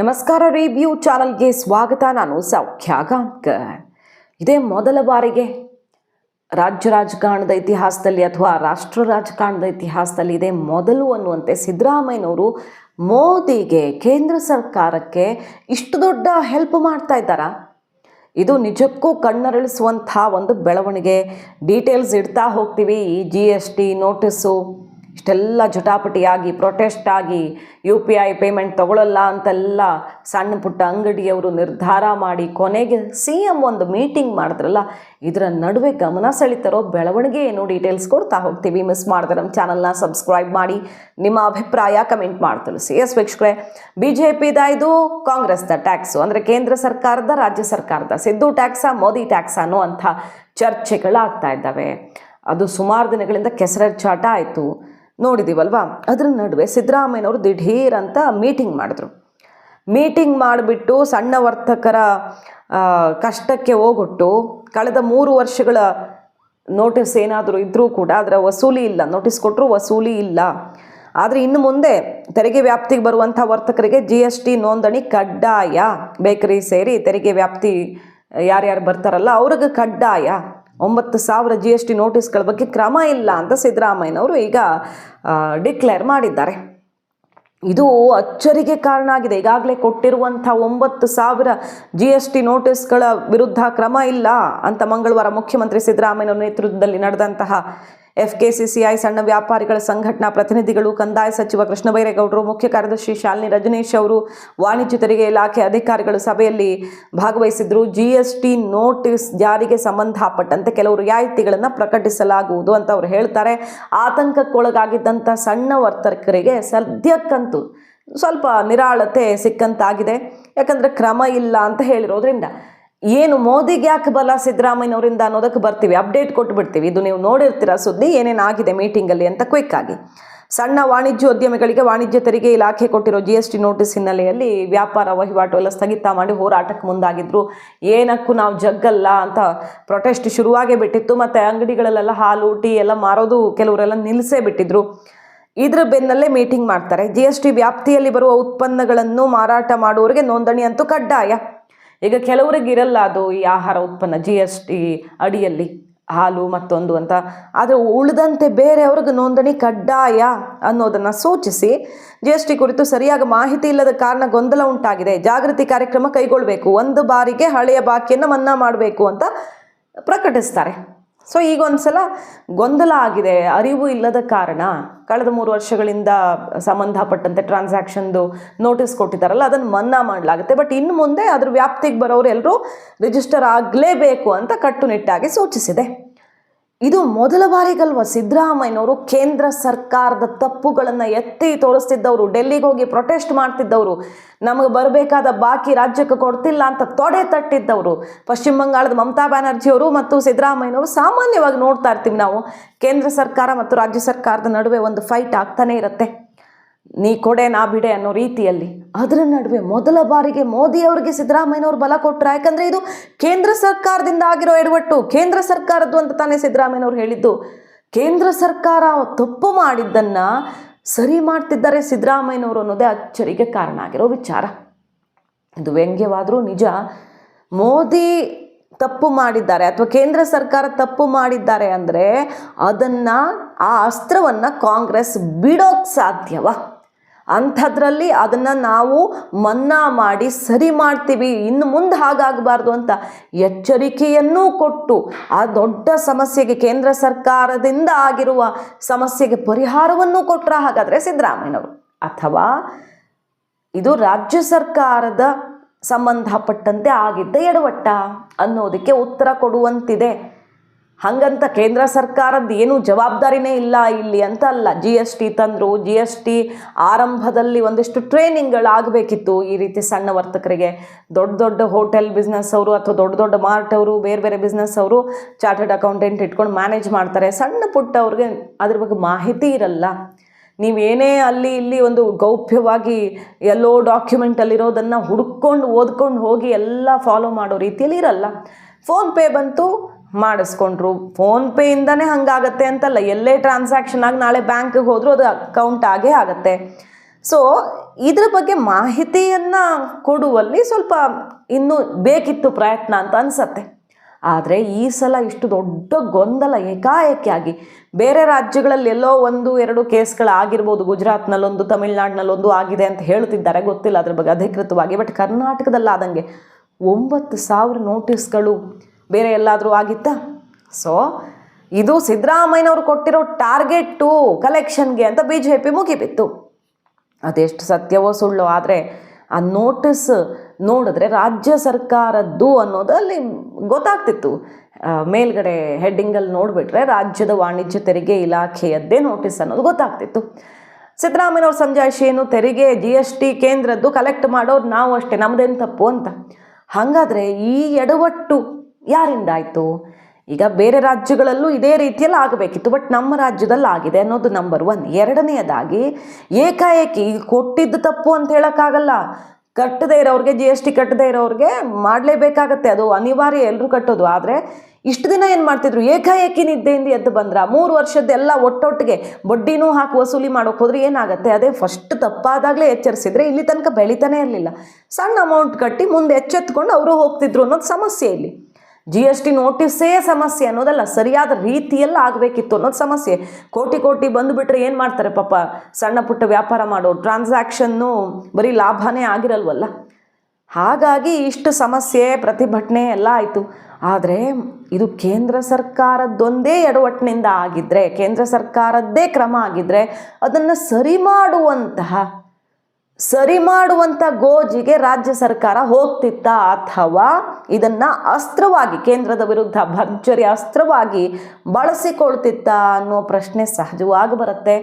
ನಮಸ್ಕಾರ ರಿವ್ಯೂ ಚಾನಲ್ಗೆ ಸ್ವಾಗತ, ನಾನು ಸೌಖ್ಯ ಇದೇ ಮೊದಲ ಬಾರಿಗೆ ರಾಜ್ಯ ರಾಜಕಾರಣದ ಇತಿಹಾಸದಲ್ಲಿ ಅಥವಾ ರಾಷ್ಟ್ರ ರಾಜಕಾರಣದ ಇತಿಹಾಸದಲ್ಲಿ ಇದೇ ಮೊದಲು ಅನ್ನುವಂತೆ ಸಿದ್ದರಾಮಯ್ಯನವರು ಮೋದಿಗೆ ಕೇಂದ್ರ ಸರ್ಕಾರಕ್ಕೆ ಇಷ್ಟು ದೊಡ್ಡ ಹೆಲ್ಪ್ ಮಾಡ್ತಾ ಇದ್ದಾರಾ? ಇದು ನಿಜಕ್ಕೂ ಕಣ್ಣರಳಿಸುವಂಥ ಒಂದು ಬೆಳವಣಿಗೆ. ಡೀಟೇಲ್ಸ್ ಇಡ್ತಾ ಹೋಗ್ತೀವಿ. ಈ ಜಿ ಎಸ್ ಟಿ ನೋಟಿಸು ಇಷ್ಟೆಲ್ಲ ಜಟಾಪಟಿಯಾಗಿ ಪ್ರೊಟೆಸ್ಟ್ ಆಗಿ ಯು ಪಿ ಐ ಪೇಮೆಂಟ್ ತಗೊಳ್ಳಲ್ಲ ಅಂತೆಲ್ಲ ಸಣ್ಣ ಪುಟ್ಟ ಅಂಗಡಿಯವರು ನಿರ್ಧಾರ ಮಾಡಿ ಕೊನೆಗೆ ಸಿ ಎಂ ಒಂದು ಮೀಟಿಂಗ್ ಮಾಡಿದ್ರಲ್ಲ, ಇದರ ನಡುವೆ ಗಮನ ಸೆಳಿತಾರೋ ಬೆಳವಣಿಗೆ ಏನು ಡೀಟೇಲ್ಸ್ ಕೊಡ್ತಾ ಹೋಗ್ತೀವಿ. ಮಿಸ್ ಮಾಡಿದ್ರೆ ನಮ್ಮ ಚಾನಲ್ನ ಸಬ್ಸ್ಕ್ರೈಬ್ ಮಾಡಿ, ನಿಮ್ಮ ಅಭಿಪ್ರಾಯ ಕಮೆಂಟ್ ಮಾಡಿ ತಿಳಿಸಿ. ಎಸ್ ವೀಕ್ಷಕರೇ ಬಿ ಜೆ ಪಿದ ಇದು ಕಾಂಗ್ರೆಸ್ದ ಟ್ಯಾಕ್ಸು ಅಂದರೆ ಕೇಂದ್ರ ಸರ್ಕಾರದ, ರಾಜ್ಯ ಸರ್ಕಾರದ. ಸಿದ್ದು ಟ್ಯಾಕ್ಸಾ ಮೋದಿ ಟ್ಯಾಕ್ಸಾ ಅನ್ನುವಂಥ ಚರ್ಚೆಗಳಾಗ್ತಾ ಇದ್ದಾವೆ. ಅದು ಸುಮಾರು ದಿನಗಳಿಂದ ಕೆಸರ ಚಾಟ ಆಯಿತು. ನೋಡಿದ್ದೀವಲ್ವಾ ಅದರ ನಡುವೆ ಸಿದ್ದರಾಮಯ್ಯನವರು ದಿಢೀರ್ ಅಂತ ಮೀಟಿಂಗ್ ಮಾಡಿದ್ರು. ಮೀಟಿಂಗ್ ಮಾಡಿಬಿಟ್ಟು ಸಣ್ಣ ವರ್ತಕರ ಕಷ್ಟಕ್ಕೆ ಹೋಗ್ಬಿಟ್ಟು ಕಳೆದ ಮೂರು ವರ್ಷಗಳ ನೋಟಿಸ್ ಏನಾದರೂ ಇದ್ದರೂ ಕೂಡ ಅದರ ವಸೂಲಿ ಇಲ್ಲ. ನೋಟಿಸ್ ಕೊಟ್ಟರು ವಸೂಲಿ ಇಲ್ಲ. ಆದರೆ ಇನ್ನು ಮುಂದೆ ತೆರಿಗೆ ವ್ಯಾಪ್ತಿಗೆ ಬರುವಂಥ ವರ್ತಕರಿಗೆ ಜಿ ಎಸ್ ಟಿ ನೋಂದಣಿ ಕಡ್ಡಾಯ. ಬೇಕರಿ ಸೇರಿ ತೆರಿಗೆ ವ್ಯಾಪ್ತಿ ಯಾರ್ಯಾರು ಬರ್ತಾರಲ್ಲ ಅವ್ರಿಗೆ ಕಡ್ಡಾಯ. ಒಂಬತ್ತು ಸಾವಿರ ಜಿ ಎಸ್ ಟಿ ನೋಟಿಸ್ಗಳ ಬಗ್ಗೆ ಕ್ರಮ ಇಲ್ಲ ಅಂತ ಸಿದ್ದರಾಮಯ್ಯನವರು ಈಗ ಡಿಕ್ಲೇರ್ ಮಾಡಿದ್ದಾರೆ. ಇದು ಅಚ್ಚರಿಗೆ ಕಾರಣ ಆಗಿದೆ. ಈಗಾಗಲೇ ಕೊಟ್ಟಿರುವಂಥ ಒಂಬತ್ತು ಸಾವಿರ ಜಿ ಎಸ್ ಟಿ ನೋಟಿಸ್ಗಳ ವಿರುದ್ಧ ಕ್ರಮ ಇಲ್ಲ ಅಂತ ಮಂಗಳವಾರ ಮುಖ್ಯಮಂತ್ರಿ ಸಿದ್ದರಾಮಯ್ಯ ನೇತೃತ್ವದಲ್ಲಿ ನಡೆದಂತಹ F K C C I ಸಣ್ಣ ವ್ಯಾಪಾರಿಗಳ ಸಂಘಟನಾ ಪ್ರತಿನಿಧಿಗಳು ಕಂದಾಯ ಸಚಿವ ಕೃಷ್ಣಬೈರೇಗೌಡರು ಮುಖ್ಯ ಕಾರ್ಯದರ್ಶಿ ಶಾಲಿನಿ ರಜನೇಶ್ ಅವರು, ವಾಣಿಜ್ಯ ತೆರಿಗೆ ಇಲಾಖೆ ಅಧಿಕಾರಿಗಳು ಸಭೆಯಲ್ಲಿ ಭಾಗವಹಿಸಿದ್ರು. ಜಿಎಸ್ಟಿ ನೋಟಿಸ್ ಜಾರಿಗೆ ಸಂಬಂಧಪಟ್ಟಂತೆ ಕೆಲವು ರಿಯಾಯಿತಿಗಳನ್ನು ಪ್ರಕಟಿಸಲಾಗುವುದು ಅಂತ ಅವರು ಹೇಳ್ತಾರೆ. ಆತಂಕಕ್ಕೊಳಗಾಗಿದ್ದಂಥ ಸಣ್ಣ ವರ್ತಕರಿಗೆ ಸದ್ಯಕ್ಕಂತೂ ಸ್ವಲ್ಪ ನಿರಾಳತೆ ಸಿಕ್ಕಂತಾಗಿದೆ. ಯಾಕಂದರೆ ಕ್ರಮ ಇಲ್ಲ ಅಂತ ಹೇಳಿರೋದ್ರಿಂದ ಏನು ಮೋದಿಗೆ ಯಾಕೆ ಬಲ ಸಿದ್ದರಾಮಯ್ಯನವರಿಂದ ಅನ್ನೋದಕ್ಕೆ ಬರ್ತೀವಿ, ಅಪ್ಡೇಟ್ ಕೊಟ್ಬಿಡ್ತೀವಿ. ಇದು ನೀವು ನೋಡಿರ್ತೀರ ಸುದ್ದಿ, ಏನೇನಾಗಿದೆ ಮೀಟಿಂಗಲ್ಲಿ ಅಂತ ಕ್ವಿಕ್ ಆಗಿ. ಸಣ್ಣ ವಾಣಿಜ್ಯೋದ್ಯಮಿಗಳಿಗೆ ವಾಣಿಜ್ಯ ತೆರಿಗೆ ಇಲಾಖೆ ಕೊಟ್ಟಿರೋ ಜಿ ಎಸ್ ಟಿ ನೋಟಿಸ್ ಹಿನ್ನೆಲೆಯಲ್ಲಿ ವ್ಯಾಪಾರ ವಹಿವಾಟು ಎಲ್ಲ ಸ್ಥಗಿತ ಮಾಡಿ ಹೋರಾಟಕ್ಕೆ ಮುಂದಾಗಿದ್ರು. ಏನಕ್ಕೂ ನಾವು ಜಗ್ಗಲ್ಲ ಅಂತ ಪ್ರೊಟೆಸ್ಟ್ ಶುರುವಾಗೇ ಬಿಟ್ಟಿತ್ತು. ಮತ್ತು ಅಂಗಡಿಗಳಲ್ಲೆಲ್ಲ ಹಾಲು, ಟೀ ಎಲ್ಲ ಮಾರೋದು ಕೆಲವರೆಲ್ಲ ನಿಲ್ಲಿಸೇ ಬಿಟ್ಟಿದ್ರು. ಇದರ ಬೆನ್ನಲ್ಲೇ ಮೀಟಿಂಗ್ ಮಾಡ್ತಾರೆ. ಜಿ ವ್ಯಾಪ್ತಿಯಲ್ಲಿ ಬರುವ ಉತ್ಪನ್ನಗಳನ್ನು ಮಾರಾಟ ಮಾಡುವವರಿಗೆ ನೋಂದಣಿ ಅಂತೂ ಕಡ್ಡಾಯ. ಈಗ ಕೆಲವರಿಗೆ ಇರಲ್ಲ ಅದು ಈ ಆಹಾರ ಉತ್ಪನ್ನ ಜಿ ಎಸ್ ಟಿ ಅಡಿಯಲ್ಲಿ ಹಾಲು ಮತ್ತೊಂದು ಅಂತ. ಆದರೆ ಉಳಿದಂತೆ ಬೇರೆಯವ್ರಿಗೆ ನೋಂದಣಿ ಕಡ್ಡಾಯ ಅನ್ನೋದನ್ನು ಸೂಚಿಸಿ ಜಿ ಎಸ್ ಟಿ ಕುರಿತು ಸರಿಯಾಗಿ ಮಾಹಿತಿ ಇಲ್ಲದ ಕಾರಣ ಗೊಂದಲ ಉಂಟಾಗಿದೆ. ಜಾಗೃತಿ ಕಾರ್ಯಕ್ರಮ ಕೈಗೊಳ್ಳಬೇಕು. ಒಂದು ಬಾರಿಗೆ ಹಳೆಯ ಬಾಕಿಯನ್ನು ಮನ್ನಾ ಮಾಡಬೇಕು ಅಂತ ಪ್ರಕಟಿಸ್ತಾರೆ. ಸೊ ಈಗ ಒಂದ್ಸಲ ಗೊಂದಲ ಆಗಿದೆ. ಅರಿವು ಇಲ್ಲದ ಕಾರಣ ಕಳೆದ ಮೂರು ವರ್ಷಗಳಿಂದ ಸಂಬಂಧಪಟ್ಟಂತೆ ಟ್ರಾನ್ಸಾಕ್ಷನ್ದು ನೋಟಿಸ್ ಕೊಟ್ಟಿದ್ದಾರಲ್ಲ, ಅದನ್ನು ಮನ್ನಾ ಮಾಡಲಾಗುತ್ತೆ. ಬಟ್ ಇನ್ನು ಮುಂದೆ ಅದರ ವ್ಯಾಪ್ತಿಗೆ ಬರೋರು ಎಲ್ಲರೂ ರಿಜಿಸ್ಟರ್ ಆಗಲೇಬೇಕು ಅಂತ ಕಟ್ಟುನಿಟ್ಟಾಗಿ ಸೂಚಿಸಿದೆ. ಇದು ಮೊದಲ ಬಾರಿಗಲ್ವ ಸಿದ್ದರಾಮಯ್ಯನವರು ಕೇಂದ್ರ ಸರ್ಕಾರದ ತಪ್ಪುಗಳನ್ನು ಎತ್ತಿ ತೋರಿಸ್ತಿದ್ದವರು, ಡೆಲ್ಲಿಗೆ ಹೋಗಿ ಪ್ರೊಟೆಸ್ಟ್ ಮಾಡ್ತಿದ್ದವರು, ನಮಗೆ ಬರಬೇಕಾದ ಬಾಕಿ ರಾಜ್ಯಕ್ಕೆ ಕೊಡ್ತಿಲ್ಲ ಅಂತ ತೊಡೆ ತಟ್ಟಿದ್ದವರು, ಪಶ್ಚಿಮ ಬಂಗಾಳದ ಮಮತಾ ಬ್ಯಾನರ್ಜಿಯವರು ಮತ್ತು ಸಿದ್ದರಾಮಯ್ಯನವರು ಸಾಮಾನ್ಯವಾಗಿ ನೋಡ್ತಾ ಇರ್ತೀವಿ ನಾವು. ಕೇಂದ್ರ ಸರ್ಕಾರ ಮತ್ತು ರಾಜ್ಯ ಸರ್ಕಾರದ ನಡುವೆ ಒಂದು ಫೈಟ್ ಆಗ್ತಾನೇ ಇರುತ್ತೆ. ನೀ ಕೊಡೆ, ನಾ ಬಿಡೆ ಅನ್ನೋ ರೀತಿಯಲ್ಲಿ. ಅದರ ನಡುವೆ ಮೊದಲ ಬಾರಿಗೆ ಮೋದಿ ಅವರಿಗೆ ಸಿದ್ದರಾಮಯ್ಯನವರು ಬಲ ಕೊಟ್ಟರು ಯಾಕಂದರೆ ಇದು ಕೇಂದ್ರ ಸರ್ಕಾರದಿಂದ ಆಗಿರೋ ಎಡವಟ್ಟು. ಕೇಂದ್ರ ಸರ್ಕಾರದ್ದು ಅಂತ ತಾನೇ ಸಿದ್ದರಾಮಯ್ಯನವರು ಹೇಳಿದ್ದು. ಕೇಂದ್ರ ಸರ್ಕಾರ ತಪ್ಪು ಮಾಡಿದ್ದನ್ನು ಸರಿ ಮಾಡ್ತಿದ್ದಾರೆ ಸಿದ್ದರಾಮಯ್ಯನವರು ಅನ್ನೋದೇ ಅಚ್ಚರಿಗೆ ಕಾರಣ ಆಗಿರೋ ವಿಚಾರ. ಇದು ವ್ಯಂಗ್ಯವಾದರೂ ನಿಜ. ಮೋದಿ ತಪ್ಪು ಮಾಡಿದ್ದಾರೆ ಅಥವಾ ಕೇಂದ್ರ ಸರ್ಕಾರ ತಪ್ಪು ಮಾಡಿದ್ದಾರೆ ಅಂದರೆ ಅದನ್ನು ಆ ಅಸ್ತ್ರವನ್ನು ಕಾಂಗ್ರೆಸ್ ಬಿಡೋಕ್ಕೆ ಸಾಧ್ಯವಾ? ಅಂಥದ್ರಲ್ಲಿ ಅದನ್ನು ನಾವು ಮನ್ನಾ ಮಾಡಿ ಸರಿ ಮಾಡ್ತೀವಿ. ಇನ್ನು ಮುಂದೆ ಹಾಗಾಗಬಾರ್ದು ಅಂತ ಎಚ್ಚರಿಕೆಯನ್ನೂ ಕೊಟ್ಟು ಆ ದೊಡ್ಡ ಸಮಸ್ಯೆಗೆ ಕೇಂದ್ರ ಸರ್ಕಾರದಿಂದ ಆಗಿರುವ ಸಮಸ್ಯೆಗೆ ಪರಿಹಾರವನ್ನು ಕೊಟ್ಟರೆ ಹಾಗಾದರೆ ಸಿದ್ದರಾಮಯ್ಯನವರು. ಅಥವಾ ಇದು ರಾಜ್ಯ ಸರ್ಕಾರದ ಸಂಬಂಧಪಟ್ಟಂತೆ ಆಗಿದ್ದ ಎಡವಟ್ಟ ಅನ್ನೋದಕ್ಕೆ ಉತ್ತರ ಕೊಡುವಂತಿದೆ. ಹಾಗಂತ ಕೇಂದ್ರ ಸರ್ಕಾರದ್ದು ಏನೂ ಜವಾಬ್ದಾರಿನೇ ಇಲ್ಲ ಇಲ್ಲಿ ಅಂತ ಅಲ್ಲ. ಜಿ ಎಸ್ ಟಿ ತಂದರು ಜಿ ಎಸ್ ಟಿ ಆರಂಭದಲ್ಲಿ ಒಂದಿಷ್ಟು ಟ್ರೈನಿಂಗ್ಗಳಾಗಬೇಕಿತ್ತು ಈ ರೀತಿ ಸಣ್ಣ ವರ್ತಕರಿಗೆ. ದೊಡ್ಡ ದೊಡ್ಡ ಹೋಟೆಲ್ ಬಿಸ್ನೆಸ್ ಅವರು ಅಥವಾ ದೊಡ್ಡ ದೊಡ್ಡ ಮಾರ್ಟ್ ಅವರು, ಬೇರೆ ಬೇರೆ ಬಿಸ್ನೆಸ್ ಅವರು ಚಾರ್ಟರ್ಡ್ ಅಕೌಂಟೆಂಟ್ ಇಟ್ಕೊಂಡು ಮ್ಯಾನೇಜ್ ಮಾಡ್ತಾರೆ. ಸಣ್ಣ ಪುಟ್ಟ ಅವ್ರಿಗೆ ಅದ್ರ ಬಗ್ಗೆ ಮಾಹಿತಿ ಇರಲ್ಲ. ನೀವೇನೇ ಅಲ್ಲಿ ಇಲ್ಲಿ ಒಂದು ಗೌಪ್ಯವಾಗಿ ಎಲ್ಲೋ ಡಾಕ್ಯುಮೆಂಟಲ್ಲಿರೋದನ್ನು ಹುಡ್ಕೊಂಡು ಓದ್ಕೊಂಡು ಹೋಗಿ ಎಲ್ಲ ಫಾಲೋ ಮಾಡೋ ರೀತಿಯಲ್ಲಿ ಇರಲ್ಲ. ಫೋನ್ಪೇ ಬಂತು ಮಾಡಿಸ್ಕೊಂಡ್ರು. ಫೋನ್ಪೇಯಿಂದನೇ ಹಂಗಾಗತ್ತೆ ಅಂತಲ್ಲ, ಎಲ್ಲೇ ಟ್ರಾನ್ಸಾಕ್ಷನ್ ಆಗಿ ನಾಳೆ ಬ್ಯಾಂಕ್ಗೆ ಹೋದರೂ ಅದು ಅಕೌಂಟ್ ಆಗೇ ಆಗುತ್ತೆ. ಸೊ ಇದ್ರ ಬಗ್ಗೆ ಮಾಹಿತಿಯನ್ನು ಕೊಡುವಲ್ಲಿ ಸ್ವಲ್ಪ ಇನ್ನೂ ಬೇಕಿತ್ತು ಪ್ರಯತ್ನ ಅಂತ ಅನಿಸತ್ತೆ. ಆದರೆ ಈ ಸಲ ಇಷ್ಟು ದೊಡ್ಡ ಗೊಂದಲ ಏಕಾಏಕಿಯಾಗಿ ಬೇರೆ ರಾಜ್ಯಗಳಲ್ಲಿ ಎಲ್ಲೋ ಒಂದು, ಎರಡು ಕೇಸ್ಗಳಾಗಿರ್ಬೋದು, ಗುಜರಾತ್ನಲ್ಲೊಂದು, ತಮಿಳ್ನಾಡಿನಲ್ಲೊಂದು ಆಗಿದೆ ಅಂತ ಹೇಳ್ತಿದ್ದಾರೆ ಗೊತ್ತಿಲ್ಲ ಅದ್ರ ಬಗ್ಗೆ ಅಧಿಕೃತವಾಗಿ ಬಟ್ ಕರ್ನಾಟಕದಲ್ಲಾದಂಗೆ ಒಂಬತ್ತು ಸಾವಿರ ನೋಟಿಸ್ಗಳು ಬೇರೆ ಎಲ್ಲಾದರೂ ಆಗಿತ್ತಾ? ಸೊ ಇದು ಸಿದ್ದರಾಮಯ್ಯನವರು ಕೊಟ್ಟಿರೋ ಟಾರ್ಗೆಟ್ಟು ಕಲೆಕ್ಷನ್ಗೆ ಅಂತ ಬಿ ಜೆ ಪಿ ಮುಗಿಬಿತ್ತು. ಅದೆಷ್ಟು ಸತ್ಯವೋ ಸುಳ್ಳು, ಆದರೆ ಆ ನೋಟಿಸ್ ನೋಡಿದ್ರೆ ರಾಜ್ಯ ಸರ್ಕಾರದ್ದು ಅನ್ನೋದು ಅಲ್ಲಿ ಗೊತ್ತಾಗ್ತಿತ್ತು ಮೇಲ್ಗಡೆ ಹೆಡ್ಡಿಂಗಲ್ಲಿ ನೋಡಿಬಿಟ್ರೆ ರಾಜ್ಯದ ವಾಣಿಜ್ಯ ತೆರಿಗೆ ಇಲಾಖೆಯದ್ದೇ ನೋಟಿಸ್ ಅನ್ನೋದು ಗೊತ್ತಾಗ್ತಿತ್ತು. ಸಿದ್ದರಾಮಯ್ಯನವ್ರ ಸಂಜಾಯಿಷಿ ಏನು? ತೆರಿಗೆ ಜಿ ಎಸ್ ಟಿ ಕೇಂದ್ರದ್ದು ಕಲೆಕ್ಟ್ ಮಾಡೋರು ನಾವು ಅಷ್ಟೇ ನಮ್ದೇನು ತಪ್ಪು ಅಂತ. ಹಾಗಾದರೆ ಈ ಎಡವಟ್ಟು ಯಾರಿಂದ ಆಯಿತು ಈಗ ಬೇರೆ ರಾಜ್ಯಗಳಲ್ಲೂ ಇದೇ ರೀತಿಯಲ್ಲಿ ಆಗಬೇಕಿತ್ತು ಬಟ್ ನಮ್ಮ ರಾಜ್ಯದಲ್ಲಿ ಆಗಿದೆ ಅನ್ನೋದು ನಂಬರ್ ಒನ್ ಎರಡನೆಯದಾಗಿ, ಏಕಾಏಕಿ ಕೊಟ್ಟಿದ್ದು ತಪ್ಪು ಅಂತ ಹೇಳೋಕ್ಕಾಗಲ್ಲ. ಕಟ್ಟದೇ ಇರೋರಿಗೆ ಜಿ ಎಸ್ ಟಿ ಕಟ್ಟದೇ ಇರೋರಿಗೆ ಮಾಡಲೇಬೇಕಾಗತ್ತೆ. ಅದು ಅನಿವಾರ್ಯ ಎಲ್ಲರೂ ಕಟ್ಟೋದು. ಆದರೆ, ಇಷ್ಟು ದಿನ ಏನು ಮಾಡ್ತಿದ್ರು? ಏಕಾಏಕಿ ನಿದ್ದೆಯಿಂದ ಎದ್ದು ಬಂದ್ರ, ಮೂರು ವರ್ಷದ್ದೆಲ್ಲ ಒಟ್ಟೊಟ್ಟಿಗೆ ಬಡ್ಡಿನೂ ಹಾಕಿ ವಸೂಲಿ ಮಾಡೋಕೆ ಹೋದ್ರೆ ಏನಾಗುತ್ತೆ? ಅದೇ ಫಸ್ಟ್ ತಪ್ಪಾದಾಗಲೇ ಎಚ್ಚರಿಸಿದ್ರೆ ಇಲ್ಲಿ ತನಕ ಬೆಳಿತಾನೆ ಇರಲಿಲ್ಲ. ಸಣ್ಣ ಅಮೌಂಟ್ ಕಟ್ಟಿ ಮುಂದೆ ಎಚ್ಚೆತ್ಕೊಂಡು ಅವರು ಹೋಗ್ತಿದ್ರು ಅನ್ನೋದು ಸಮಸ್ಯೆ ಇಲ್ಲಿ. ಜಿ ಎಸ್ ಟಿ ನೋಟಿಸೇ ಸಮಸ್ಯೆ ಅನ್ನೋದಲ್ಲ, ಸರಿಯಾದ ರೀತಿಯಲ್ಲಿ ಆಗಬೇಕಿತ್ತು ಅನ್ನೋದು ಸಮಸ್ಯೆ. ಕೋಟಿ ಕೋಟಿ ಬಂದುಬಿಟ್ರೆ ಏನು ಮಾಡ್ತಾರೆ ಪಾಪ? ಸಣ್ಣ ಪುಟ್ಟ ವ್ಯಾಪಾರ ಮಾಡೋ ಟ್ರಾನ್ಸಾಕ್ಷನ್ನು ಬರೀ ಲಾಭನೇ ಆಗಿರಲ್ವಲ್ಲ? ಹಾಗಾಗಿ ಇಷ್ಟು ಸಮಸ್ಯೆ, ಪ್ರತಿಭಟನೆ ಎಲ್ಲ ಆಯಿತು. ಆದರೆ ಇದು ಕೇಂದ್ರ ಸರ್ಕಾರದ್ದೊಂದೇ ಎಡವಟ್ಟಿನಿಂದ ಆಗಿದ್ದರೆ ಕೇಂದ್ರ ಸರ್ಕಾರದ್ದೇ ಕ್ರಮ ಆಗಿದ್ದರೆ ಅದನ್ನು ಸರಿ ಮಾಡುವಂತಹ ಸರಿ ಮಾಡುವಂಥ ಗೋಜಿಗೆ ರಾಜ್ಯ ಸರ್ಕಾರ ಹೋಗ್ತಿತ್ತ ಅಥವಾ ಇದನ್ನು ಅಸ್ತ್ರವಾಗಿ ಕೇಂದ್ರದ ವಿರುದ್ಧ ಭರ್ಜರಿ ಅಸ್ತ್ರವಾಗಿ ಬಳಸಿಕೊಳ್ತಿತ್ತ ಅನ್ನೋ ಪ್ರಶ್ನೆ ಸಹಜವಾಗಿ ಬರುತ್ತೆ.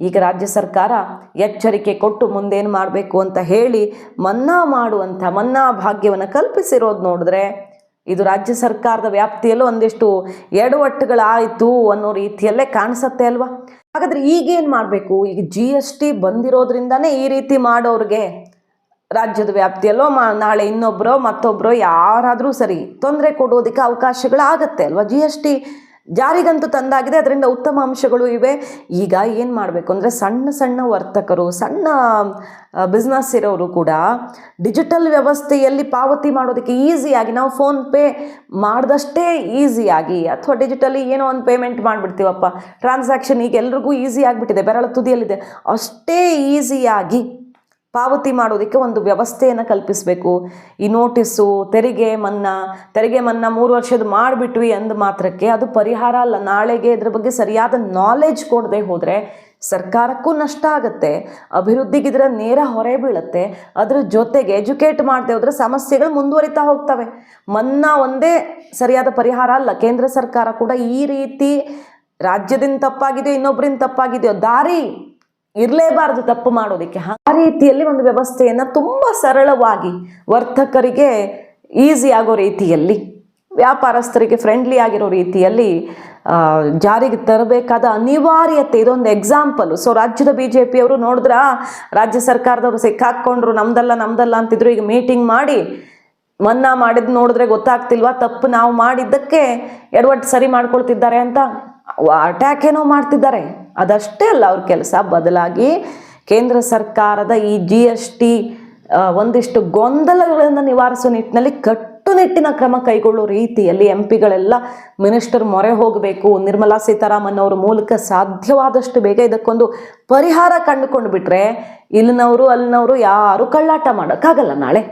ಈಗ ರಾಜ್ಯ ಸರ್ಕಾರ ಎಚ್ಚರಿಕೆ ಕೊಟ್ಟು ಮುಂದೇನು ಮಾಡಬೇಕು ಅಂತ ಹೇಳಿ ಮನ್ನಾ ಮಾಡುವಂಥ ಮನ್ನಾ ಭಾಗ್ಯವನ್ನು ಕಲ್ಪಿಸಿರೋದು ನೋಡಿದ್ರೆ ಇದು ರಾಜ್ಯ ಸರ್ಕಾರದ ವ್ಯಾಪ್ತಿಯಲ್ಲೂ ಒಂದಿಷ್ಟು ಎಡವಟ್ಟುಗಳಾಯಿತು ಅನ್ನೋ ರೀತಿಯಲ್ಲೇ ಕಾಣಿಸುತ್ತೆ ಅಲ್ವಾ? ಹಾಗಾದ್ರೆ ಈಗೇನು ಮಾಡಬೇಕು? ಈಗ ಜಿ ಎಸ್ ಟಿ ಬಂದಿರೋದ್ರಿಂದನೇ ಈ ರೀತಿ ಮಾಡೋರಿಗೆ ರಾಜ್ಯದ ವ್ಯಾಪ್ತಿಯಲ್ಲೋ ಮಾ, ನಾಳೆ ಇನ್ನೊಬ್ಬರೋ ಮತ್ತೊಬ್ಬರೋ ಯಾರಾದರೂ ಸರಿ ತೊಂದರೆ ಕೊಡೋದಕ್ಕೆ ಅವಕಾಶಗಳಾಗತ್ತೆ ಅಲ್ವಾ ಜಿ ಎಸ್ ಟಿ ಜಾರಿಗಂತೂ ತಂದಾಗಿದೆ. ಅದರಿಂದ ಉತ್ತಮ ಅಂಶಗಳು ಇವೆ. ಈಗ ಏನು ಮಾಡಬೇಕು ಅಂದರೆ ಸಣ್ಣ ಸಣ್ಣ ವರ್ತಕರು, ಸಣ್ಣ ಬಿಸ್ನೆಸ್ ಇರೋರು ಕೂಡ ಡಿಜಿಟಲ್ ವ್ಯವಸ್ಥೆಯಲ್ಲಿ ಪಾವತಿ ಮಾಡೋದಕ್ಕೆ ಈಸಿಯಾಗಿ ನಾವು ಫೋನ್ಪೇ ಮಾಡಿದಷ್ಟೇ ಈಸಿಯಾಗಿ ಅಥವಾ ಡಿಜಿಟಲಿ ಏನೋ ಒಂದು ಪೇಮೆಂಟ್ ಮಾಡಿಬಿಡ್ತೀವಪ್ಪ. ಟ್ರಾನ್ಸಾಕ್ಷನ್ ಈಗ ಎಲ್ರಿಗೂ ಈಸಿ ಆಗಿಬಿಟ್ಟಿದೆ. ಬೆರಳ ತುದಿಯಲ್ಲಿದೆ. ಅಷ್ಟೇ ಈಸಿಯಾಗಿ ಪಾವತಿ ಮಾಡೋದಕ್ಕೆ ಒಂದು ವ್ಯವಸ್ಥೆಯನ್ನು ಕಲ್ಪಿಸಬೇಕು. ಈ ನೋಟಿಸು, ತೆರಿಗೆ ಮನ್ನಾ ತೆರಿಗೆ ಮನ್ನಾ ಮೂರು ವರ್ಷದ ಮಾಡಿಬಿಟ್ವಿ ಅಂದ ಮಾತ್ರಕ್ಕೆ ಅದು ಪರಿಹಾರ ಅಲ್ಲ. ನಾಳೆಗೆ ಇದ್ರ ಬಗ್ಗೆ ಸರಿಯಾದ ನಾಲೆಜ್ ಕೊಡದೆ ಹೋದರೆ ಸರ್ಕಾರಕ್ಕೂ ನಷ್ಟ ಆಗುತ್ತೆ. ಅಭಿವೃದ್ಧಿಗೆ ಇದರ ನೇರ ಹೊರೆ ಬೀಳುತ್ತೆ. ಅದ್ರ ಜೊತೆಗೆ ಎಜುಕೇಟ್ ಮಾಡದೆ ಹೋದ್ರೆ ಸಮಸ್ಯೆಗಳು ಮುಂದುವರಿತಾ ಹೋಗ್ತವೆ. ಮನ್ನಾ ಒಂದೇ ಸರಿಯಾದ ಪರಿಹಾರ ಅಲ್ಲ. ಕೇಂದ್ರ ಸರ್ಕಾರ ಕೂಡ ಈ ರೀತಿ ರಾಜ್ಯದಿಂದ ತಪ್ಪಾಗಿದೆಯೋ ಇನ್ನೊಬ್ಬರಿಂದ ತಪ್ಪಾಗಿದೆಯೋ ದಾರಿ ಇರಲೇಬಾರದು ತಪ್ಪು ಮಾಡೋದಕ್ಕೆ. ಆ ರೀತಿಯಲ್ಲಿ ಒಂದು ವ್ಯವಸ್ಥೆಯನ್ನು ತುಂಬ ಸರಳವಾಗಿ ವರ್ತಕರಿಗೆ ಈಸಿ ಆಗೋ ರೀತಿಯಲ್ಲಿ, ವ್ಯಾಪಾರಸ್ಥರಿಗೆ ಫ್ರೆಂಡ್ಲಿ ಆಗಿರೋ ರೀತಿಯಲ್ಲಿ ಜಾರಿಗೆ ತರಬೇಕಾದ ಅನಿವಾರ್ಯತೆ. ಇದೊಂದು ಎಕ್ಸಾಂಪಲು ಸೊ ರಾಜ್ಯದ ಬಿ ಜೆ ಪಿಯವರು ನೋಡಿದ್ರ? ರಾಜ್ಯ ಸರ್ಕಾರದವರು ಸಿಕ್ಕಾಕ್ಕೊಂಡ್ರು ನಮ್ದಲ್ಲ ನಮ್ದಲ್ಲ ಅಂತಿದ್ರು. ಈಗ ಮೀಟಿಂಗ್ ಮಾಡಿ, ಮನ್ನಾ ಮಾಡಿದ್ ನೋಡಿದ್ರೆ ಗೊತ್ತಾಗ್ತಿಲ್ವಾ? ತಪ್ಪು ನಾವು ಮಾಡಿದ್ದಕ್ಕೆ ಎಡವಟ್ಟು ಸರಿ ಮಾಡ್ಕೊಳ್ತಿದ್ದಾರೆ ಅಂತ? ಅಟ್ಯಾಕ್ ಏನೋ ಮಾಡ್ತಿದ್ದಾರೆ. ಅದಷ್ಟೇ ಅಲ್ಲ, ಅವ್ರ ಕೆಲಸ ಬದಲಾಗಿ ಕೇಂದ್ರ ಸರ್ಕಾರದ ಈ ಜಿ ಎಸ್ ಟಿ ಒಂದಿಷ್ಟು ಗೊಂದಲಗಳನ್ನು ನಿವಾರಿಸೋ ನಿಟ್ಟಿನಲ್ಲಿ ಕಟ್ಟುನಿಟ್ಟಿನ ಕ್ರಮ ಕೈಗೊಳ್ಳೋ ರೀತಿಯಲ್ಲಿ ಎಂ ಪಿಗಳೆಲ್ಲ ಮಿನಿಸ್ಟರ್ ಮೊರೆ ಹೋಗಬೇಕು. ನಿರ್ಮಲಾ ಸೀತಾರಾಮನ್ ಅವ್ರ ಮೂಲಕ ಸಾಧ್ಯವಾದಷ್ಟು ಬೇಗ ಇದಕ್ಕೊಂದು ಪರಿಹಾರ ಕಂಡುಕೊಂಡು ಬಿಟ್ರೆ ಇಲ್ಲಿನವರು ಅಲ್ಲಿನವರು ಯಾರು ಕಳ್ಳಾಟ ಮಾಡೋಕ್ಕಾಗಲ್ಲ ನಾಳೆ.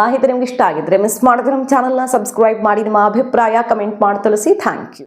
ಮಾಹಿತಿ ನಿಮ್ಗೆ ಇಷ್ಟ ಆಗಿದ್ರೆ ಮಿಸ್ ಮಾಡಿದ್ರೆ ನಮ್ಮ ಚಾನಲ್ನ ಸಬ್ಸ್ಕ್ರೈಬ್ ಮಾಡಿ, ನಿಮ್ಮ ಅಭಿಪ್ರಾಯ ಕಮೆಂಟ್ ಮಾಡಿ, ತಿಳಿಸಿ. Thank you